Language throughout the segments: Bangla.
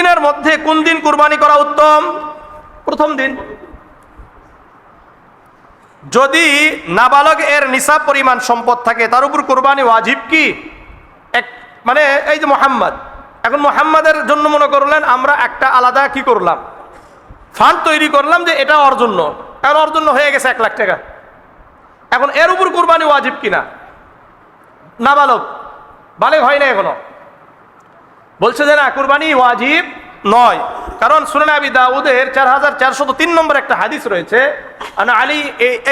দিনের মধ্যে কোন দিন কুরবানি করা উত্তম? প্রথম দিন। যদি নাবালক এর নিসাব পরিমাণ সম্পদ থাকে, তার উপর কোরবানি ওয়াজিব কি? এক মানে এই যে মোহাম্মদ, এখন মোহাম্মদের জন্য মনে করলেন, আমরা একটা আলাদা কি করলাম? ফান্ড তৈরি করলাম যে এটা ওর জন্য। কারণ ওর জন্য হয়ে গেছে এক লাখ টাকা। এখন এর উপর কোরবানি ওয়াজিব কিনা? নাবালক বালেক হয় না এখনও। বলছে যে না, কুরবানি ওয়াজিব নয়। কারণ শুনেন আবি দাউদের চার হাজার চারশত তিন নম্বর একটা হাদিস রয়েছে। আনা আলী,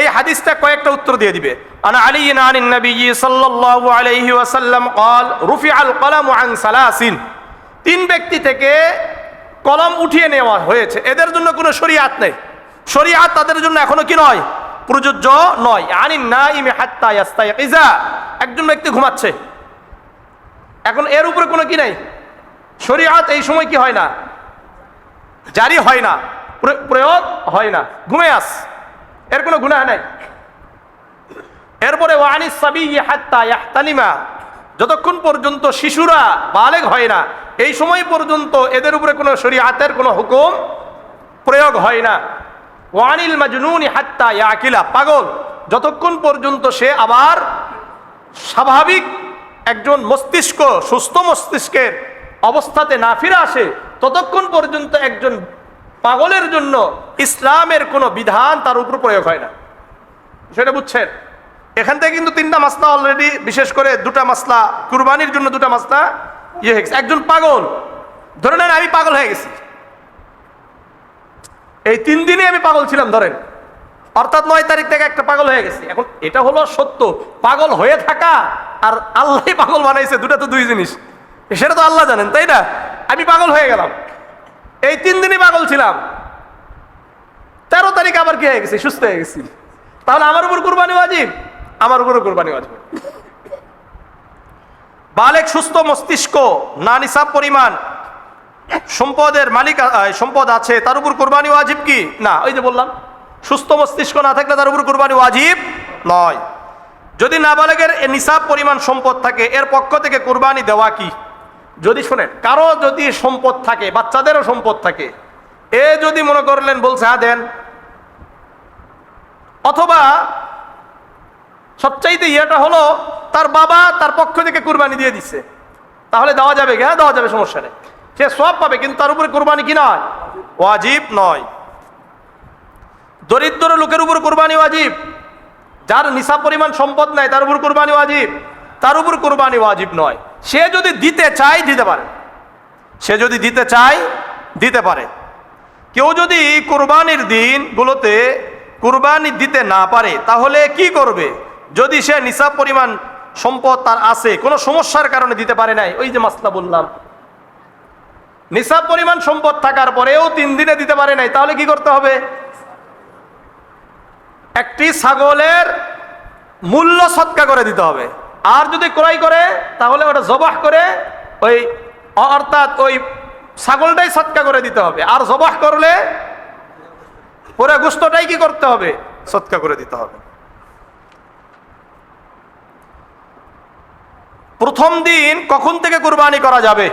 এই হাদিসটা কয়েকটা উত্তর দিয়ে দিবে। আনা আলী নানি নবী সাল্লাল্লাহু আলাইহি ওয়াসাল্লাম কল রুফি আল কলাম আন সালাসিন। তিন ব্যক্তি থেকে কলম উঠিয়ে নেওয়া হয়েছে। এদের জন্য কোনো শরিয়াত নেই। শরিয়াত তাদের জন্য এখনও কি নয়? প্রযোজ্য নয়। আনি না ইমে হাত্তা একজন ব্যক্তি ঘুমাচ্ছে। এখন এর উপরে কোনো কি নাই? শরীয়ত এই সময় কি হয় না? জারি হয় না প্রয়োগ হয় না, ঘুমে আস। এর কোনো গুনাহ নাই। এরপরে ওয়ানিস সাবি হাত্তা ইয়াহতালিমা। যতক্ষণ পর্যন্ত শিশুরা বালেগ হয় না, এই সময় পর্যন্ত এদের উপরে কোনো শরীয়তের কোনো হুকুম প্রয়োগ হয় না। ওয়ানিল মাজনুন হাত্তা ইয়াকিলা, পাগল। যতক্ষণ পর্যন্ত সে আবার স্বাভাবিক একজন মস্তিষ্ক, সুস্থ মস্তিষ্কের অবস্থাতে না ফিরে আসে, ততক্ষণ পর্যন্ত একজন পাগলের জন্য ইসলামের কোনো বিধান তার উপর প্রয়োগ হয় না। সেটা বুঝছেন? এখান থেকে কিন্তু তিনটা মাসলা অলরেডি বিশেষ করে দুটা মাসলা, কুরবানির জন্য দুটা মাসলা ইয়ে হয়ে গেছে। একজন পাগল, ধরে নেন আমি পাগল হয়ে গেছি। এই তিন দিনে আমি পাগল ছিলাম, ধরেন। অর্থাৎ নয় তারিখ থেকে একটা পাগল হয়ে গেছে। এখন এটা হলো সত্য। পাগল হয়ে থাকা আর আল্লাহ পাগল বানাইছে, দুটা তো দুই জিনিস। সেটা তো আল্লাহ জানেন, তাই না? আমি পাগল হয়ে গেলাম। এই তিন দিনই পাগল ছিলাম। তেরো তারিখ আবার কি হয়ে গেছে? সুস্থ হয়ে গেছি। তাহলে আমার উপর কুরবানি ওয়াজিব? আমার উপর কুরবানি ওয়াজিব। বালেক সুস্থ মস্তিষ্ক, না নিসাব পরিমাণ সম্পদের মালিক সম্পদ আছে, তার উপর কোরবানি ওয়াজিব কি? না, ওই যে বললাম, সুস্থ মস্তিষ্ক না থাকলে তার উপর কোরবানি ওয়াজিব নয়। যদি নাবালেগের এ নিসাব পরিমাণ সম্পদ থাকে, এর পক্ষ থেকে কোরবানি দেওয়া কি? যদি শোনেন, কারও যদি সম্পদ থাকে, বাচ্চাদেরও সম্পদ থাকে, এ যদি মনে করলেন, বলছে হ্যাঁ দেন। অথবা সবচাইতে ইয়েটা হলো, তার বাবা তার পক্ষ থেকে কুরবানি দিয়ে দিচ্ছে তাহলে দেওয়া যাবে? হ্যাঁ দেওয়া যাবে, সমস্যা নেই। সে সব পাবে, কিন্তু তার উপরে কোরবানি কি নয়? ওয়াজিব নয়। দরিদ্র লোকের উপর কোরবানি ওয়াজিব। যার নিশা পরিমাণ সম্পদ নাই, তার উপর কোরবানি ওয়াজিব। তার উপর কোরবানি ওয়াজিব নয়। সে যদি দিতে চায়, দিতে পারে। সে যদি দিতে চায়, দিতে পারে। কেউ যদি কোরবানির দিনগুলোতে কোরবানি দিতে না পারে, তাহলে কি করবে? যদি সে নিসাব পরিমাণ সম্পদ তার আছে, কোনো সমস্যার কারণে দিতে পারে নাই, ওই যে মাসলা বললাম। নিসাব পরিমাণ সম্পদ থাকার পরেও তিন দিনে দিতে পারে নাই, তাহলে কি করতে হবে? একটি ছাগলের মূল্য সৎকা করে দিতে হবে। আর যদি ক্রয় করে, তাহলে ওটা জবাহ করে ওই অর্থাৎ ওই ছাগলটাই সৎকা করে দিতে হবে। আর জবাহ করলে পুরো গুস্তটাই কি করতে হবে? সৎকা করে দিতে হবে। প্রথম দিন কখন থেকে কুরবানি করা যাবে?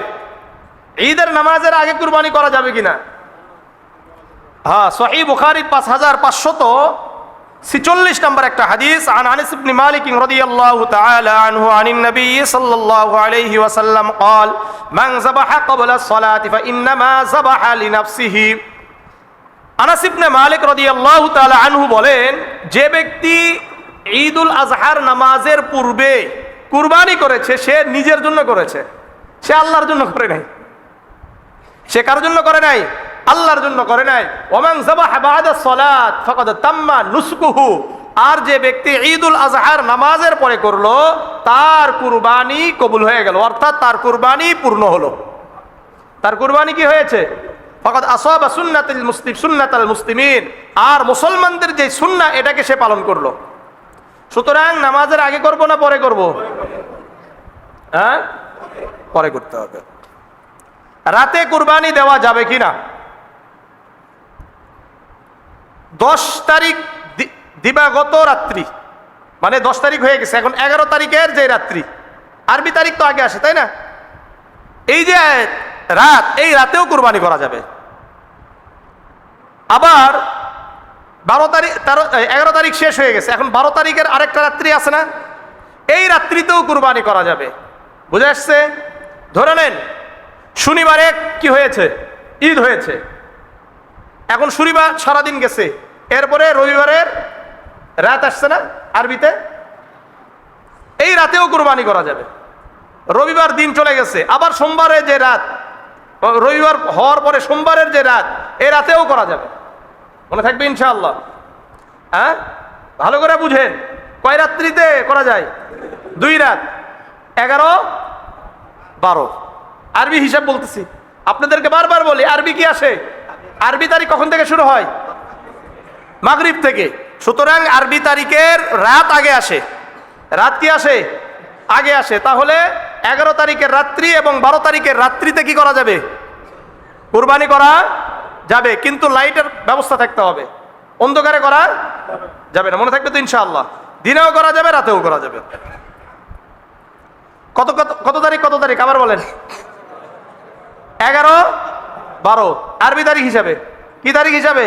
ঈদের নামাজের আগে কুরবানি করা যাবে কিনা? হ্যাঁ সহি বুখারি পাঁচ হাজার পাঁচশত ছিচল্লিশ নম্বর একটা হাদিস আন আনিস ইবনে মালিক রাদিয়াল্লাহু তাআলা আনহু আনিন নবী সাল্লাল্লাহু আলাইহি ওয়াসাল্লাম قال من ذبح قبل الصلاة فإنما ذبح لنفسه আনাস ইবনে মালিক রাদিয়াল্লাহু তাআলা আনহু বলেন যে ব্যক্তি ঈদুল আজহার নামাজের পূর্বে কুরবানি করেছে সে নিজের জন্য করেছে সে আল্লাহর জন্য করে নাই সে কার জন্য করে নাই আল্লাহর জন্য করে নাই। ওমান যাবাহ বাদা সালাত, ফাকাদ তাম্মা নুসকুহু। আর যে ব্যক্তি ঈদুল আজহার নামাজের পরে করল, তার কুরবানি কবুল হয়ে গেল। অর্থাৎ তার কুরবানি পূর্ণ হলো। তার কুরবানি কি হয়েছে? ফকাত আসাবা সুন্নাতুল মুসলিম, সুন্নাতাল মুসলিমিন। আর মুসলমানদের যে সুন্নাহ, এটাকে সে পালন করল। সুতরাং নামাজের আগে করব না পরে করব? হ্যাঁ? পরে করতে হবে। রাতে কুরবানি দেওয়া যাবে কি না? দশ তারিখ দিবাগত রাত্রি। মানে দশ তারিখ হয়ে গেছে, এখন এগারো তারিখের যে রাত্রি। আরবি তারিখ তো আগে আসে, তাই না? এই যে রাত, এই রাতেও কুরবানি করা যাবে। আবার বারো তারিখ, তেরো এগারো তারিখ শেষ হয়ে গেছে, এখন বারো তারিখের আরেকটা রাত্রি আছে না? এই রাত্রিতেও কুরবানি করা যাবে। বুঝে আসছে? ধরে নেন, শনিবারে কি হয়েছে? ঈদ হয়েছে। এখন শনিবার সারাদিন গেছে। এরপরে রবিবারের রাত আসছে না আরবিতে? এই রাতেও কুরবানি করা যাবে। রবিবার দিন চলে গেছে, আবার সোমবারে যে রাত, রবিবার হওয়ার পরে সোমবারের যে রাত এই রাতেও করা যাবে। মনে থাকবে ইনশাআল্লাহ। হ্যাঁ? ভালো করে বুঝেন, কয় রাত্রিতে করা যায়? দুই রাত, এগারো, বারো। আরবি হিসাব বলতেছি। আপনাদেরকে বারবার বলি, আরবি কি আসে? আরবি তারিখ কখন থেকে শুরু হয়? মাগরিব থেকে। সুতরাং আরবি তারিখের রাত আগে আসে। রাত কি আসে? আগে আসে। তাহলে এগারো তারিখের রাত্রি এবং বারো তারিখের রাত্রিতে কি করা যাবে? কুরবানি করা যাবে, কিন্তু লাইটের ব্যবস্থা থাকতে হবে। অন্ধকারে করা যাবে না। মনে থাকবে তো ইনশাআল্লাহ। দিনেও করা যাবে, রাতেও করা যাবে। কত কত কত তারিখ কত তারিখ? আবার বলেন। এগারো বারো। আরবি তারিখ হিসাবে। কি তারিখ হিসাবে?